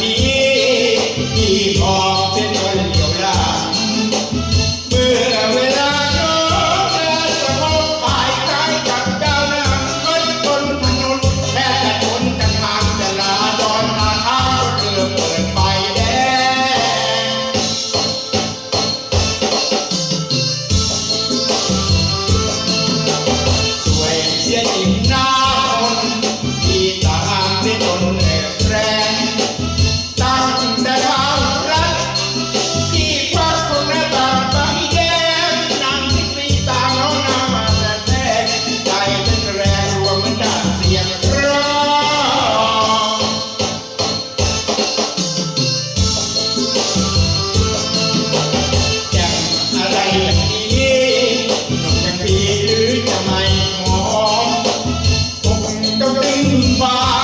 พี่พี่พอ Bye.